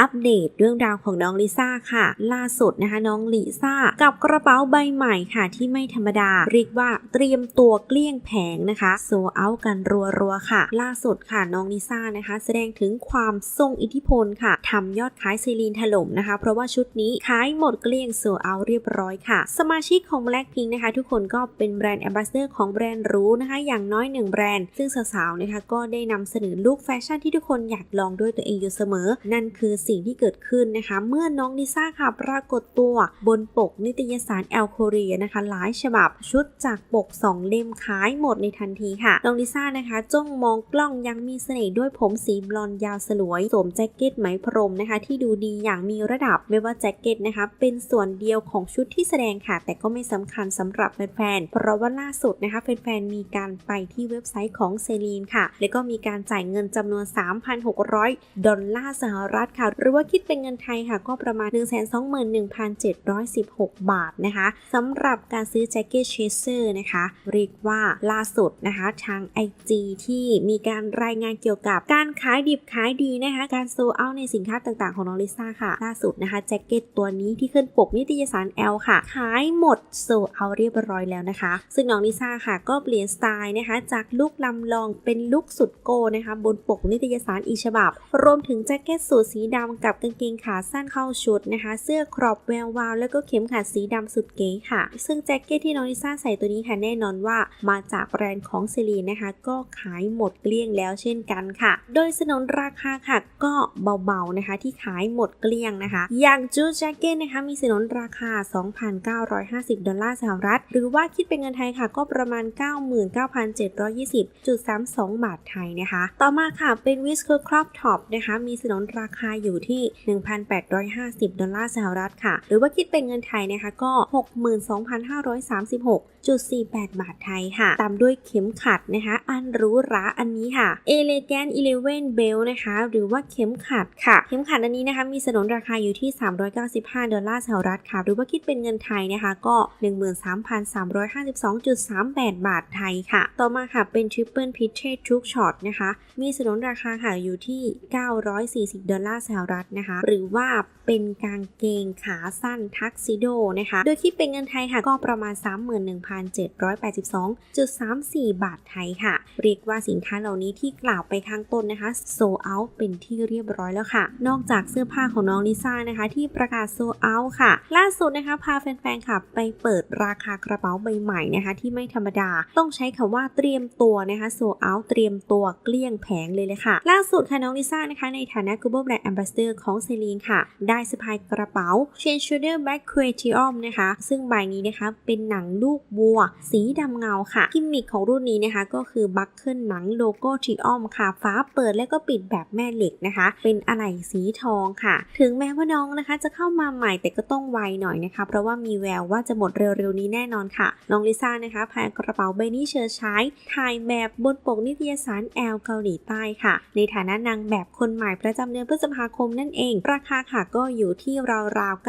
อัปเดตเรื่องราวของน้องลิซ่าค่ะ ล่าสุดนะคะน้องลิซ่ากับกระเป๋าใบใหม่ค่ะ ที่ไม่ธรรมดา เรียกว่าเตรียมตัวเกลี้ยงแผงนะคะโซเอากันรัวๆค่ะ ล่าสุดค่ะน้องลิซ่านะคะ แสดงถึงความทรงอิทธิพลค่ะทำยอดขายซีลีนถล่มนะคะ เพราะว่าชุดนี้ขายหมดเกลี้ยงโซเอาเรียบร้อยค่ะ สมาชิกของ Blackpink นะคะ ทุกคนก็เป็นแบรนด์แอมบาสเดอร์ของแบรนด์รู้นะคะ อย่างน้อยหนึ่งแบรนด์ซึ่งสาวๆนะคะก็ได้นำเสนอลุคแฟชั่นที่ทุกคนอยากลองด้วยตัวเองอยู่เสมอ นั่นคือสงที่เกิดขึ้นนะคะ เมื่อน้องลิซ่าค่ะปรากฏตัวบนปกนิตยสารแอลโคเรียนะคะหลายฉบับชุดจากปก 2 เล่มขายหมดในทันทีค่ะ น้องลิซ่านะคะจ้องมองกล้องยังมีเสน่ห์ด้วยผมสีบลอนด์ยาวสลวยสวมแจ็คเก็ตไหมพรมนะคะ ที่ดูดีอย่างมีระดับไม่ว่าแจ็คเก็ตนะคะเป็นส่วนเดียวของชุดที่แสดงค่ะ แต่ก็ไม่สำคัญสำหรับแฟนๆเพราะว่าล่าสุดนะคะแฟนๆมีการไปที่เว็บไซต์ของเซรีนค่ะ แล้วก็มีการจ่ายเงินจำนวน 3,600 ดอลลาร์สหรัฐค่ะหรือว่าคิดเป็นเงินไทยค่ะก็ประมาณ 121,716 บาทนะคะสำหรับการซื้อแจ็คเก็ตเชสเซอร์นะคะ เรียกว่าล่าสุดนะคะทาง IG ที่มีการรายงานเกี่ยวกับการขายดิบขายดีนะคะ การโซเอาในสินค้าต่างๆของน้องลิซ่าค่ะ ล่าสุดนะคะแจ็คเก็ตตัวนี้ที่ขึ้นปกนิตยสาร L ค่ะ ขายหมดโซเอาเรียบร้อยแล้วนะคะ ซึ่งน้องลิซ่าค่ะ ก็เปลี่ยนสไตล์นะคะ จากลุคลำลองเป็นลุคสุดโกนะคะ บนปกนิตยสารอีกฉบับ รวมถึงแจ็คเก็ตสูทสีดำกับกางเกงขาสั้นเข้าชุดนะคะ เสื้อครอบแวววาว แล้วก็เข็มขัดสีดำสุดเก๋ค่ะ ซึ่งแจ็คเก็ตที่น้องลิซ่าใส่ตัวนี้ค่ะแน่นอนว่ามาจากแบรนด์ของเซรีนนะคะ ก็ขายหมดเกลี้ยงแล้วเช่นกันค่ะ โดยสนนราคาค่ะก็เบาๆนะคะ ที่ขายหมดเกลี้ยงนะคะ อย่างจูดแจ็คเก็ตนะคะมีสนนราคา 2,950 ดอลลาร์สหรัฐ หรือว่าคิดเป็นเงินไทยค่ะก็ประมาณ 99,720.32 บาทไทยนะคะ ต่อมาค่ะเป็นวิสเ e อร์ครอปท็อปนะคะมีสนนราคาอยูู่่ที่ 1,850 ดอลลาร์สหรัฐค่ะ หรือว่าคิดเป็นเงินไทยนะคะก็ 62,536.48 บาทไทยค่ะ ตามด้วยเข็มขัดนะคะ อันรูหราอันนี้ค่ะ Elegant 11 Belt นะคะ หรือว่าเข็มขัดค่ะ เข็มขัดอันนี้นะคะมีสนนราคาอยู่ที่ 395 ดอลลาร์สหรัฐค่ะ หรือว่าคิดเป็นเงินไทยนะคะก็ 13,352.38 บาทไทยค่ะ ต่อมาค่ะเป็น Triple p i t c h e Truck Shot นะคะ มีสนนราคาค่ะอยู่ที่ 940 ดอลลาร์สหรัฐนะคะ หรือว่าเป็นกางเกงขาสั้นทักซิโดนะคะ โดยคิดเป็นเงินไทยค่ะก็ประมาณ 31,782.34 บาทไทยค่ะ เรียกว่าสินค้าเหล่านี้ที่กล่าวไปข้างต้นนะคะโซเอาเป็นที่เรียบร้อยแล้วค่ะ นอกจากเสื้อผ้าของน้องลิซ่านะคะ ที่ประกาศโซเอาค่ะ ล่าสุดนะคะพาแฟนๆค่ะ ไปเปิดราคากระเป๋าใบใหม่นะคะ ที่ไม่ธรรมดา ต้องใช้คำว่าเตรียมตัวนะคะโซเอาเตรียมตัวเกลี้ยงแผงเลยเลยค่ะ ล่าสุดค่ะน้องลิซ่านะคะในฐานะ Global Brand Ambassador ของเซรีนค่ะ ได้สะพายกระเป๋า Chain Shoulder Bag q u a t i o m นะคะ ซึ่งใบนี้นะคะเป็นหนังลูกวัว สีดำเงาค่ะกิมมิคของรุ่นนี้นะคะ ก็คือบัคเกิลหนังโลโก้ทีออมค่ะฟ้าเปิดและก็ปิดแบบแม่เหล็กนะคะ เป็นอะไหล่สีทองค่ะ ถึงแม้ว่าน้องนะคะ จะเข้ามาใหม่แต่ก็ต้องไวหน่อยนะคะ เพราะว่ามีแววว่าจะหมดเร็วๆนี้แน่นอนค่ะ น้องลิซ่านะคะพายกระเป๋าใบนี้เชิดใช้ถ่ายแบบบนปกนิตยสารแอลเกาหลีใต้ค่ะ ในฐานะนางแบบคนใหม่ประจำเดือนพฤษภาคมนั่นเอง ราคาค่ะก็อยู่ที่ราวๆ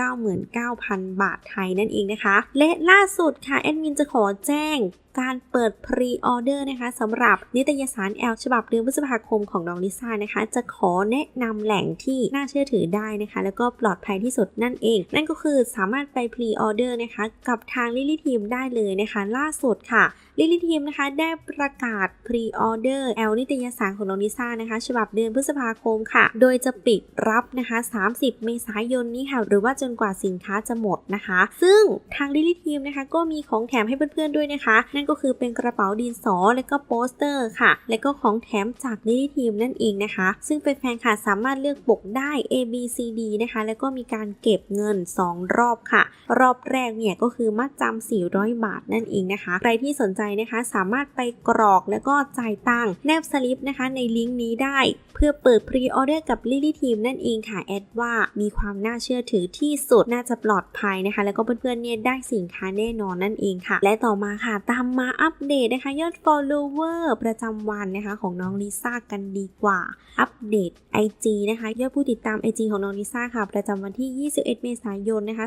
99,000 บาทไทยนั่นเองนะคะ และล่าสุดค่ะแอดมินจะขอแจ้งการเปิดพรีออเดอร์นะคะสำหรับนิตยสารแอลฉบับเดือนพฤษภาคมของน้องลิซ่านะคะ จะขอแนะนำแหล่งที่น่าเชื่อถือได้นะคะ แล้วก็ปลอดภัยที่สุดนั่นเอง นั่นก็คือสามารถไปพรีออเดอร์นะคะ กับทางลิลี่ทีมได้เลยนะคะ ล่าสุดค่ะลิลี่ทีมนะคะได้ประกาศพรีออเดอร์แอลนิตยสารของน้องลิซ่านะคะ ฉบับเดือนพฤษภาคมค่ะ โดยจะปิดรับนะคะ 30 เมษายนนี้ค่ะ หรือว่าจนกว่าสินค้าจะหมดนะคะ ซึ่งทางลิลี่ทีมนะคะก็มีของแถมให้เพื่อนๆด้วยนะคะนั่นก็คือเป็นกระเป๋าดินสอและก็โปสเตอร์ค่ะ และก็ของแถมจากลิลี่ทีมนั่นเองนะคะ ซึ่งแฟนๆค่ะสามารถเลือกปกได้ A B C D นะคะ แล้วก็มีการเก็บเงิน 2 รอบค่ะ รอบแรกเนี่ยก็คือมัดจำ400 บาทนั่นเองนะคะ ใครที่สนใจนะคะสามารถไปกรอกแล้วก็จ่ายตังค์แนบสลิปนะคะในลิงก์นี้ได้ เพื่อเปิดพรีออเดอร์กับลิลี่ทีมนั่นเองค่ะแอดว่ามีความน่าเชื่อถือที่สุดน่าจะปลอดภัยนะคะ แล้วก็เพื่อนๆเนี่ยได้สินค้าแน่นอนนั่นเองค่ะ และต่อมาค่ะตามมาอัปเดตนะคะยอด follower ประจำวันนะคะของน้องลิซ่ากันดีกว่า อัปเดต IG นะคะยอดผู้ติดตาม IG ของน้องลิซ่าค่ะ ประจำวันที่ 21 เมษายนนะคะ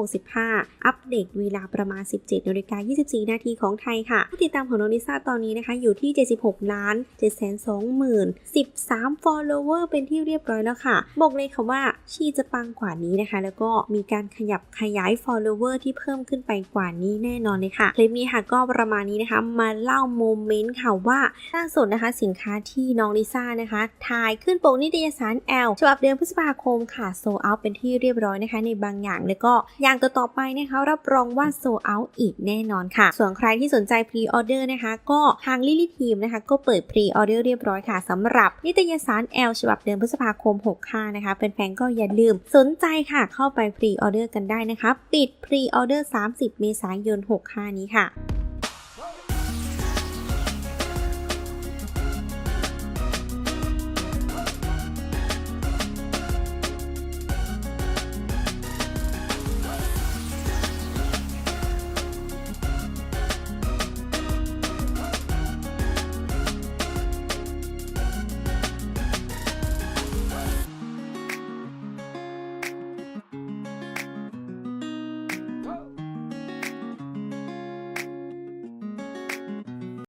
2565 อัปเดตเวลาประมาณ 17นาฬิกา24 นาทีของไทยค่ะ ผู้ติดตามของน้องลิซ่าตอนนี้นะคะอยู่ที่ 76 ล้าน 720,000 13 follower เป็นที่เรียบร้อยแล้วค่ะ บอกเลยค่ะว่าชีจะปังกว่านี้นะคะ แล้วก็มีการขยับขยาย follower ที่เพิ่มขึ้นไปกว่านี้แน่นอนเลยค่ะคลิปนี้ค่ะก็ก็ประมาณนี้นะคะ มาเล่าโมเมนต์ค่ะว่าล่าสุดนะคะสินค้าที่น้องลิซ่านะคะถ่ายขึ้นปกนิตยสารแอลฉบับเดือนพฤษภาคมค่ะโซเอาเป็นที่เรียบร้อยนะคะ ในบางอย่างแล้วก็อย่างต่อๆไปนะคะรับรองว่าโซเอาอีกแน่นอนค่ะ ส่วนใครที่สนใจพรีออเดอร์นะคะ ก็ทางลิลิทีมนะคะ ก็เปิดพรีออเดอร์เรียบร้อยค่ะสำหรับนิตยสารแอลฉบับเดือนพฤษภาคม65นะคะแฟนๆก็อย่าลืมสนใจค่ะเข้าไปพรีออเดอร์กันได้นะคะ ปิดพรีออเดอร์ 30 เมษายน 65 นี้ค่ะ